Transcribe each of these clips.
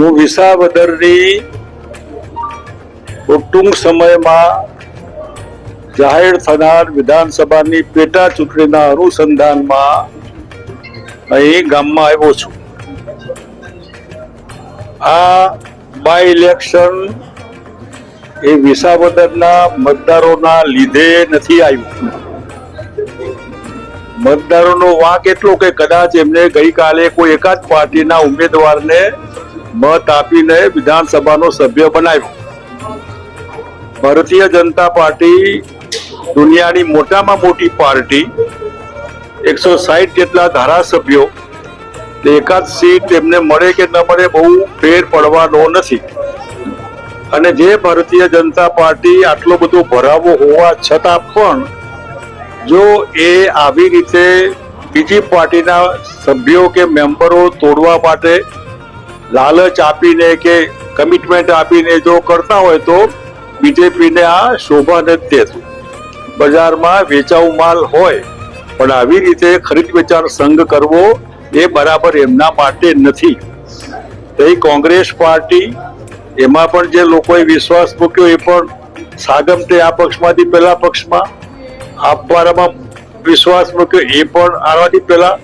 હું વિસાવદરની ટૂંક સમયમાં જાહેર થનાર વિધાનસભાની પેટા ચૂંટણીના અનુસંધાનમાં અહીં ગામમાં આવ્યો છું. આ બાય ઇલેક્શન એ વિસાવદરના મતદારોના લીધે નથી આવ્યું. મતદારોનો વાંક એટલો કે કદાચ એમને ગઈકાલે કોઈ એકાદ પાર્ટીના ઉમેદવારને મત આપીને વિધાનસભાનો સભ્ય બનાવ્યો. ભારતીય જનતા પાર્ટી દુનિયાની મોટામાં મોટી પાર્ટી, એકસો સાહીઠ જેટલા ધારાસભ્યો એકાદ સીટ એમને મળે કે ન મળે બહુ ફેર પડવાનો નથી. અને જે ભારતીય જનતા પાર્ટી આટલો બધો ભરાવો હોવા છતાં પણ, જો એ આવી રીતે બીજી પાર્ટીના સભ્યો કે મેમ્બરો તોડવા માટે લાલચ આપીને કે કમિટમેન્ટ આપીને જો કરતા હોય તો બીજેપીને આ શોભા નથી દેતું. બજારમાં વેચાવ માલ હોય, પણ આવી રીતે ખરીદ વેચાણ સંઘ કરવો એ બરાબર એમના માટે નથી. એ કોંગ્રેસ પાર્ટી, એમાં પણ જે લોકોએ વિશ્વાસ મૂક્યો એ પણ સાગમટે આ પક્ષમાંથી પહેલા પક્ષમાં આપવાનામાં વિશ્વાસ મૂક્યો એ પણ આવવાથી પહેલા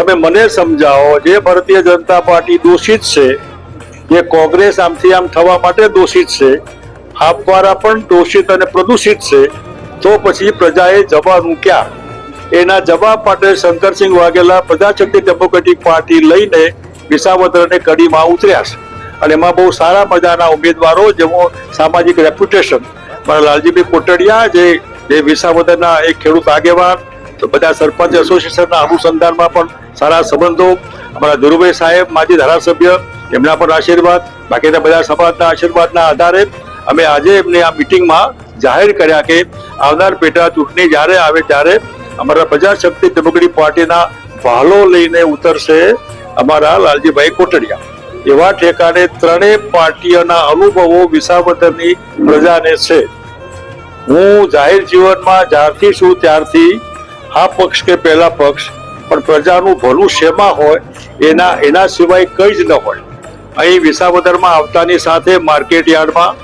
તમે મને સમજાવો, જે ભારતીય જનતા પાર્ટી દોષિત છે, જે કોંગ્રેસ આમથી આમ થવા માટે દોષિત છે આપવાના પણ દોષિત અને પ્રદૂષિત છે, તો પછી પ્રજાએ જવાનું ક્યાં? એના જવાબ માટે શંકરસિંહ વાઘેલા પ્રજાશક્તિ ડેમોક્રેટિક પાર્ટી લઈને વિસાવદરને કડીમાં ઉતર્યા છે. અને એમાં બહુ સારા મજાના ઉમેદવારો જેવો સામાજિક રેપ્યુટેશન મારા લાલજીભાઈ કોટડિયા જે વિસાવદરના એક ખેડૂત આગેવાન તો બધા સરપંચ એસોસિએશનના અનુસંધાનમાં પણ સારા સંબંધો. અમારા ધીરુભાઈ સાહેબ, માજી ધારાસભ્ય, એમના પણ આશીર્વાદ. બાકીના બધા સમાજના આશીર્વાદના આધારે અમે આજે એમને આ મિટિંગમાં જાહેર કર્યા કે આવનાર પેટા ચૂંટણી જ્યારે આવે ત્યારે અમારા પ્રજાશક્તિ ડેમોક્રેટિક પાર્ટીના ભાલો લઈને ઉતરશે અમારા લાલજીભાઈ કોટડિયા. એવા ઠેકાણે ત્રણેય પાર્ટીઓના અનુભવો વિસાવદરની પ્રજાને છે. હું જાહેર જીવનમાં જ્યારથી છું ત્યારથી આ પક્ષ કે પહેલા પક્ષ, પણ પ્રજાનું ભલું શેમાં હોય, એના એના સિવાય કંઈ જ ન હોય. અહીં વિસાવદરમાં આવતાની સાથે માર્કેટ યાર્ડમાં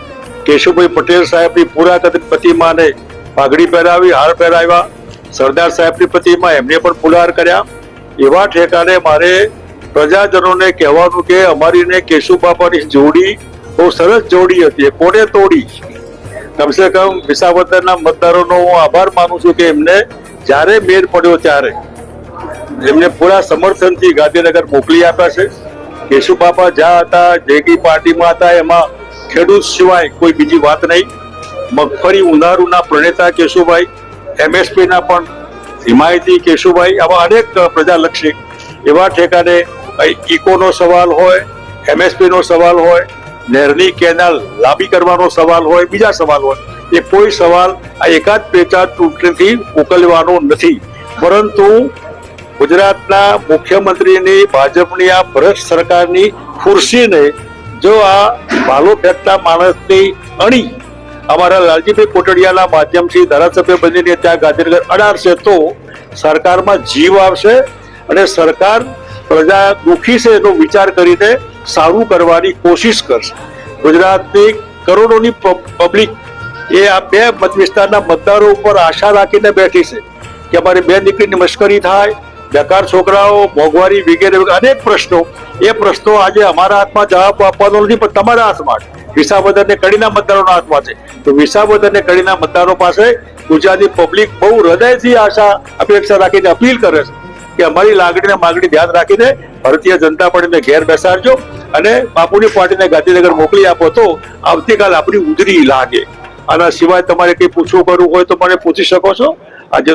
કેશુભાઈ પટેલ સાહેબની પૂરા કદ પ્રતિમાને પાઘડી પહેરાવી, હાર પહેરાવ્યા. સરદાર સાહેબની પ્રતિમા એમને પણ ફુલહાર કર્યા. એવા ઠેકાને મારે પ્રજાજનોને કહેવાનું કે અમારીને કેશુ બાપાની જોડી બહુ સરસ જોડી હતી. કોને તોડી? કમસે કમ વિસાવદરના મતદારોનો હું આભાર માનું છું કે એમને જ્યારે મેળ પડ્યો ત્યારે એમને પૂરા સમર્થનથી ગાંધીનગર મોકલી આપ્યા છે. કેશુબાપા જ્યાં હતા, જેકી પાર્ટીમાં હતા, એમાં ખેડૂત સિવાય કોઈ બીજી વાત નહીં. મગફળી ઉનાળુના પ્રણેતા કેશુભાઈ એમએસપી ના પણ હિમાયતી કેશુભાઈ, આવા અનેક પ્રજાલક્ષી એવા ઠેકાને ઇકોનો સવાલ હોય એમએસપી નો સવાલ હોય નહેરની કેનાલ લાંબી કરવાનો સવાલ હોય, બીજા સવાલ હોય. એ કોઈ સવાલ, આ એકાદ પેચાદ ચૂંટણીથી ઉકલવાનો નથી. પરંતુ ગુજરાતના મુખ્યમંત્રીની, ભાજપની, આ ભ્રષ્ટ સરકારની ખુરશીને જો આ ભાલો ફેંકતા માણસની અણી અમારા લાલજીભાઈ કોટડિયાના માધ્યમથી ધારાસભ્ય બનીને ત્યાં ગાંધીનગર અડાડશે તો સરકારમાં જીવ આવશે અને સરકાર પ્રજા દુઃખી છે એનો વિચાર કરીને સારું કરવાની કોશિશ કરશે. ગુજરાતની કરોડોની પબ્લિક એ આ બે મત વિસ્તારના મતદારો ઉપર આશા રાખીને બેઠી છે કે અમારી બે દીકરીની મશ્કરી થાય, બેકાર છોકરાઓ, મોંઘવારી વગેરે અનેક પ્રશ્નો. એ પ્રશ્નો આજે અમારા હાથમાં જવાબ આપવાનો નથી, પણ તમારા હાથમાં છે. વિસાવદર ને કડીના મતદારોના હાથમાં છે. તો વિસાવદર ને કડીના મતદારો પાસે ગુજરાતી પબ્લિક બહુ હૃદયથી આશા, અપેક્ષા રાખીને અપીલ કરે છે કે અમારી લાગણીને માગણી ધ્યાન રાખીને ભારતીય જનતા પાર્ટીને ઘેર બેસાડજો અને બાપુની પાર્ટીને ગાંધીનગર મોકલી આપો તો આવતીકાલ આપણી ઉજરી લાગે. આના સિવાય તમારે કંઈ પૂછવું કરવું હોય તો મને પૂછી શકો છો. આજે